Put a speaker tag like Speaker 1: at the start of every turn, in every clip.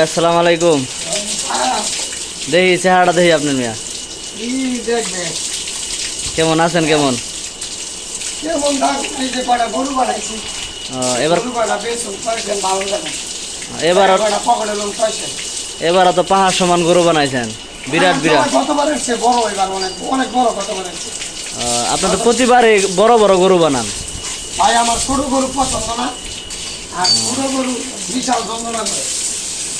Speaker 1: ভাই আসসালামু আলাইকুম। দেখি চেহারাটা দেখি আপনার মিয়া। কেমন আছেন কেমন? এবার এবার এবার তো পাহাড় সমান গরু বানাইছেন। বিরাট বিরাট।
Speaker 2: গতবার এসছে? বড় এবার অনেক অনেক বড় গতবার এসছে
Speaker 1: আহ, আপনি তো প্রতিবারে বড় বড় গরু বানান।
Speaker 2: ভাই আমার ছোট গরু পছন্দ না। আর ছোট গরু বিশাল যন্ত্রণা করে
Speaker 1: আহ,
Speaker 2: আমার ছোট গরু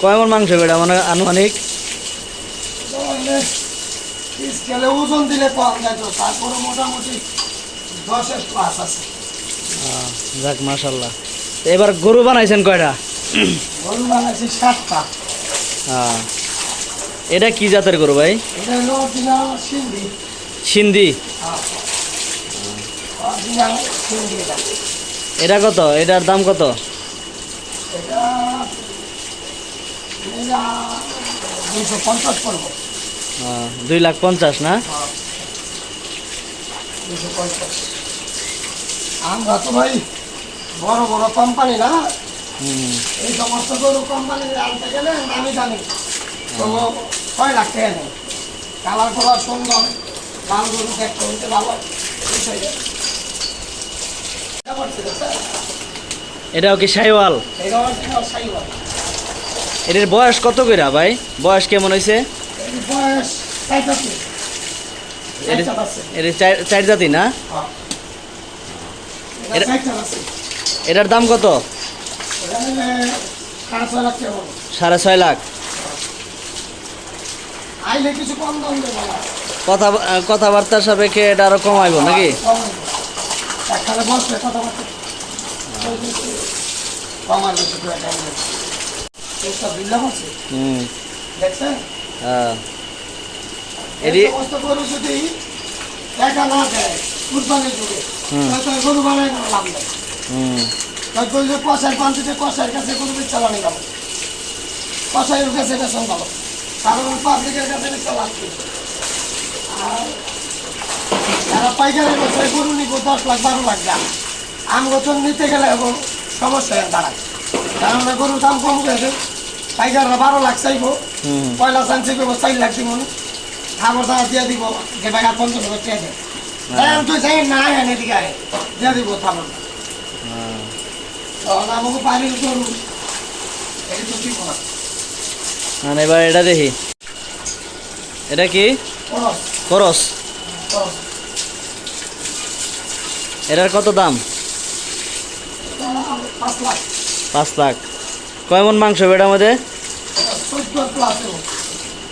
Speaker 1: কয়মন মাংস বেটা মানে আনুমানিক?
Speaker 2: মানে স্কেলে ওজন দিলে কম যায় তো তারপরে মোটামুটি দশের প্লাস আছে
Speaker 1: যাক মাশাল্লাহ এবার গরু বানাইছেন কয়টা?
Speaker 2: গরু বানাইছি সাতটা
Speaker 1: আহ, এটা কি জাতের গরু ভাই?
Speaker 2: এটা হলো সিন্ধি।
Speaker 1: সিন্ধি?
Speaker 2: সিন্ধি এটা
Speaker 1: কত? এটার দাম কত? দুই লাখ পঞ্চাশ, না?
Speaker 2: আমরা তো ভাই বড় বড় কোম্পানি না এই সমস্ত কালার সুন্দর লাল গরু দেখতে ভালো বুঝতে গেছে? এটা পারছি তো, স্যার?
Speaker 1: এটাও কি সাইওয়াল
Speaker 2: সাইওয়াল।
Speaker 1: এটার বয়স কত কইরা ভাই বয়স কেমন হয়েছে চার- জাতি না। এটার দাম কত
Speaker 2: সাড়ে ছয় লাখ।
Speaker 1: কথা কথাবার্তার সাপেক্ষে এটা আরও কমাইবো নাকি
Speaker 2: কম দেবো। একখানে বসলে কথাবার্তা কম আর বেশি করে টাইম এইসব বিল্লাম আছে,
Speaker 1: হুম
Speaker 2: দেখছেন?
Speaker 1: হ্যাঁ
Speaker 2: সমস্ত গরু যদি টাকা না দেয়, কুরবানির যুগে। গরু বানায় কোনো লাভ নেই।
Speaker 1: হুম
Speaker 2: তাই গরু যে কষাই পান্তিতে কষাইয়ের কাছে বেচা বানিয়ে যাব। কষাইয়ের কাছে বেচন ভালো। কারণ পাবলিকের কাছে লাভ আর যারা পাইকারি বেচে গরু নিব দশ লাখ বারো লাখ দাম। আম গছন নিতে গেলে সমস্যা হয়ে দাঁড়ায়। কারণ না গরুর দাম কম গেছে পাইকাররা বারো লাখ চাইব পয়লা চান্সে করব চার লাখ দিব খাবার দাবার দিয়ে দিব যে ভাই আর পঞ্চাশ হাজার টাকা দেয়। এখন তুই যাই না এনে দিকে আয়। দিয়ে দিব খাবার।
Speaker 1: হ্যাঁ।
Speaker 2: তখন আমাকে বাড়ির গরু এই তো ঠিক না
Speaker 1: এবার এটা দেখি। এটা কি?
Speaker 2: খরচ
Speaker 1: খরচ এটার কত দাম?
Speaker 2: পাঁচ লাখ।
Speaker 1: কয়মন মাংস বেটার মধ্যে?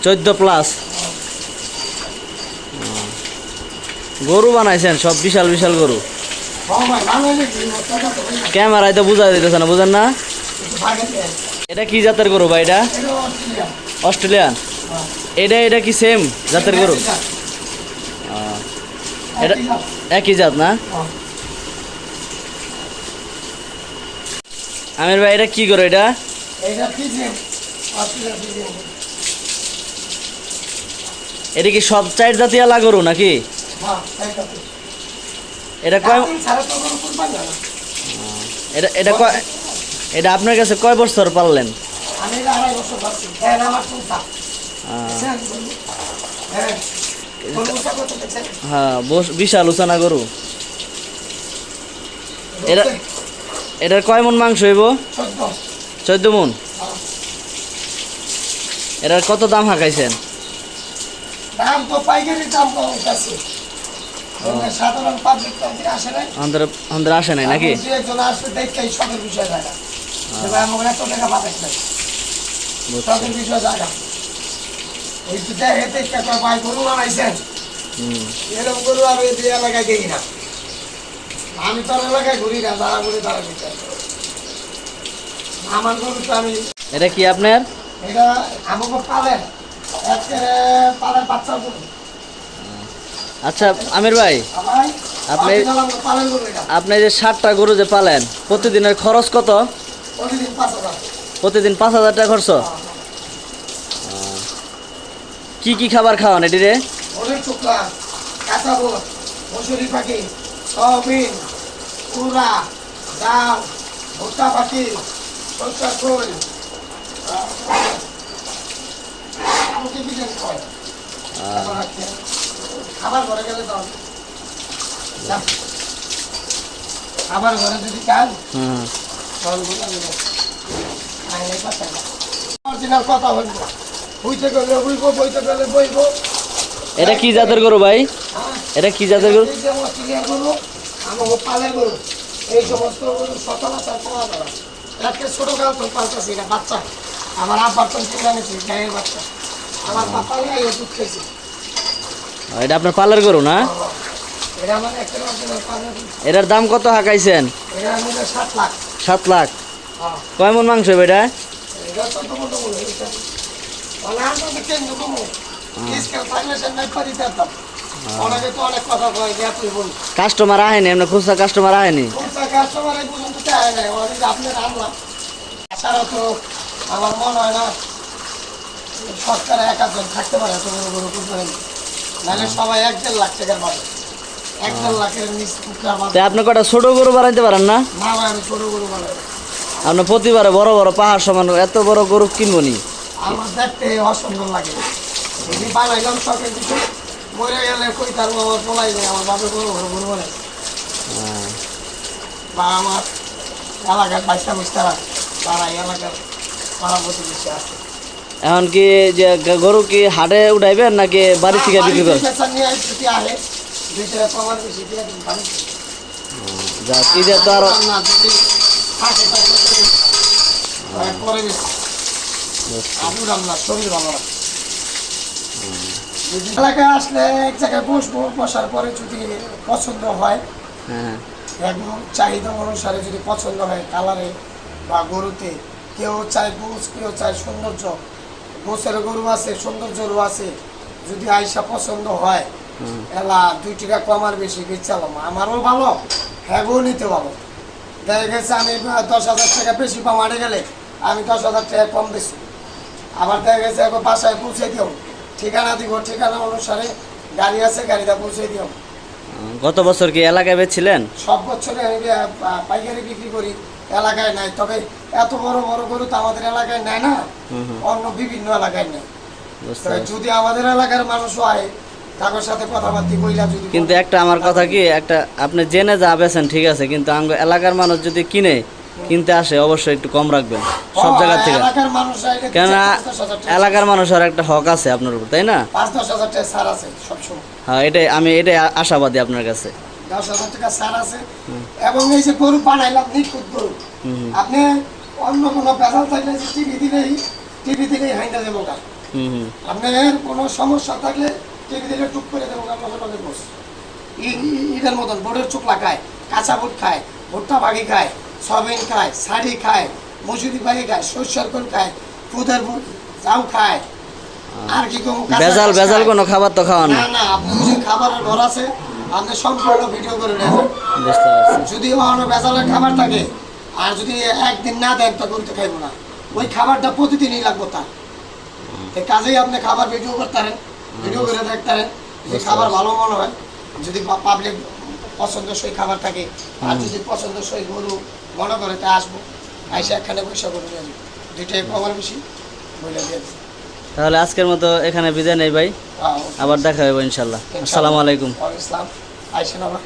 Speaker 2: চোদ্দ প্লাস।
Speaker 1: গরু বানাইছেন, সব বিশাল বিশাল গরু। ক্যামেরায় তো বুঝা দিতেছে না, বুঝেন না? এটা কি জাতের গরু ভাই এটা?
Speaker 2: এটা অস্ট্রেলিয়া
Speaker 1: অস্ট্রেলিয়ান। এটা এটা কি সেম জাতের গরু?
Speaker 2: এটা
Speaker 1: একই জাত না? আমির ভাই এটা কি করো এটা?
Speaker 2: এটা
Speaker 1: এটা কি সব চার জাতীয় গরু নাকি?
Speaker 2: হ্যাঁ এটা
Speaker 1: কয় এটা এটা কয় এটা আপনার কাছে কয় বছর পারলেন
Speaker 2: এটা হ্যাঁ হ্যাঁ
Speaker 1: হ্যাঁ বিশাল উচানা গরু। এরা- এটার কয় মন মাংস হইব?
Speaker 2: চোদ্দ।
Speaker 1: মন? এটার কত দাম হাঁকাইছেন?
Speaker 2: তো আসে নাই।
Speaker 1: আমাদের আমাদের আসে নাই নাকি?
Speaker 2: এরকম গরু আমি এলাকায় দেখি না। আমি তোর এলাকায় ঘুরি না যারা ঘুরি তারা বিচার আমার গরু তো আমি
Speaker 1: এটা কি আপনার?
Speaker 2: এটা আমাকে পালেন। পালেন বাচ্চা গরু।
Speaker 1: আচ্ছা আমির ভাই আপনি- আপনি যে ষাটটা গরু যে পালেন প্রতিদিনের খরচ কত?
Speaker 2: প্রতিদিন পাঁচ হাজার।
Speaker 1: টাকা খরচ? কি কি খাবার খাওয়ান এটি রে
Speaker 2: শুক্লা কাঁচা পাখি সয়াবিন কুড়া ডাল ভুট্টা পাখি জানি কয় খাবার ঘরে গেলে তো। খাবার ঘরে যদি কাজ কথা বলব। বইতে গেলে বইবো বইতে গেলে বইবো।
Speaker 1: এটা কি জাতের গরু ভাই?
Speaker 2: হ্যাঁ।
Speaker 1: এটা কি জাতের গরু?
Speaker 2: এই যে অস্ট্রেলিয়ার গরু আমার পালের গরু এই সমস্ত গরু সচরাচর পাওয়া যাবে আজকে ছোট গাল তো পাল্টাছি এটা বাচ্চা। আমার আব্বার তো কিনে গায়ের বাচ্চা। আমার পাপা নাই ওষুধ খেয়েছি।
Speaker 1: এটা আপনার পালের গরু না। এটার দাম কত হাঁকাইছেন?
Speaker 2: সাত লাখ। হ্যাঁ।
Speaker 1: কয় মন মাংস হবে এটা?
Speaker 2: কেন কমো স্কেল থাকলে সে নাই পারি
Speaker 1: কাস্টমার আহেনি এমনি খুচরা কাস্টমার আহেনি?
Speaker 2: কোনটা কাস্টমার এই পর্যন্ত চায় নাই অনেক আপনার আনলাম এছাড়া তো আমার মনে হয় না সরকার এক আধজন থাকতে পারে এত বড় বড় কোম্পানি নাহলে সবাই এক দেড় লাখ টাকার পাবে এক দেড় লাখের নিচ
Speaker 1: আপনি কটা ছোট গরু বানাইতে পারেন না?
Speaker 2: না ভাই আমি ছোট গরু বানাই
Speaker 1: আপনি প্রতিবারে বড় বড় পাহাড় সমান এত বড় গরু কিনবো নি?
Speaker 2: আমার দেখতে অসম্ভব লাগে। বানাইলাম শখের কিছু। মরে গেলে কই তার আমার বলাই নেই আমার বাপের বড় বড় গরু বানাই বা আমার এলাকার বুঝতারা তারা এলাকার পাড়া প্রতিবেশী আছে।
Speaker 1: এখন কি যে গরু কি হাটে উঠাইবেন নাকি বাড়ি থেকে বিক্রি করবেন ঈদে তো আরও
Speaker 2: না শরীর ভালো এলাকায় আসলে এক জায়গায় বসবো বসার পরে যদি পছন্দ হয়
Speaker 1: হ্যাঁ।
Speaker 2: একদম চাহিদা অনুসারে যদি পছন্দ হয় কালারে বা গরুতে কেউ চায় গোস কেউ চায় সৌন্দর্য গোসের গরু আছে সৌন্দর্যরও আছে যদি আইসা পছন্দ হয় এলা দুই টাকা কমার বেশি বেচালাম আমারও ভালো হ্যাগও নিতে ভালো। দেখা গেছে আমি দশ হাজার টাকা বেশি আড়ে গেলে আমি দশ হাজার টাকা কম বেশি। আবার দেখা গেছে একবার বাসায় পৌঁছে দিও। ঠিকানা দিব ঠিকানা অনুসারে গাড়ি আছে গাড়িটা পৌঁছে দিও।
Speaker 1: গত বছর কি এলাকায় বেচছিলেন?
Speaker 2: সব বছরে আমি পাইকারি বিক্রি করি এলাকায় নাই। তবে এত বড় বড় গরু তো আমাদের এলাকায় নেয় না? অন্য বিভিন্ন এলাকায় নেয় যদি আমাদের এলাকার মানুষ হয় তাদের সাথে কথাবার্তা কইলা যদি
Speaker 1: কিন্তু একটা আমার কথা কি একটা আপনি জেনে যা বেছেন ঠিক আছে। কিন্তু এলাকার মানুষ যদি কিনে কিনতে আসে অবশ্যই একটু কম রাখবেন সব জায়গা থেকে। কেননা
Speaker 2: টাকা-
Speaker 1: এলাকার মানুষের একটা হক আছে আপনার উপর তাই না? হ্যাঁ এটাই আমি এটাই আশাবাদী আপনার কাছে।
Speaker 2: দশ হাজার টাকা ছাড় আছে। এবং এই যে গরু বানাইলাম নিখুঁত গরু
Speaker 1: হুম হুম,
Speaker 2: আপনি অন্য কোনো বেজাল থাকলে টিভি দিলেই টিভি দিলেই হাইটা দেবো গা।
Speaker 1: হুম হুম।
Speaker 2: আপনার কোনো সমস্যা থাকলে টিভি দিলে টুক করে দেবো বস। ঈদের মতন বোর্ডের চোখলা খায় কাঁচা বুট খায় ভুট্টা বাগি খায় সয়াবিন খায় শাড়ি খায় মুসুরি বাগি খায় সরষের খোল খায় বুট চাউ খায়। আর কি কোনো।
Speaker 1: কোনো খাবার তো খাওয়ান
Speaker 2: না।
Speaker 1: না
Speaker 2: আপনি যে খাবারের ঘর আছে আপনি সম্পূর্ণ ভিডিও করে নেবেন।
Speaker 1: বুঝতে পারছি।
Speaker 2: যদি অন্য খাবার থাকে আর যদি একদিন না দেন তা করতে খাইবো না। ওই খাবারটা প্রতিদিনই লাগবো তার। কাজেই আপনি খাবার ভিডিও করতে পারেন ভিডিও করে দেখতে পারেন যে খাবার ভালো মনে হয়। যদি পাবলিক পছন্দসই খাবার থাকে আর যদি পছন্দসই গরু মনে করে তা আসব। আইসে একখানে পয়সা করে নিয়ে আসব। দুইটাই কমার বেশি বলে দিয়ে
Speaker 1: তাহলে আজকের মতো এখানে বিদায় নেই ভাই। আবার দেখা হবে ইনশাল্লাহ। আসসালামু আলাইকুম।
Speaker 2: ওয়ালাইকুম আসসালাম। আইসেন আবার।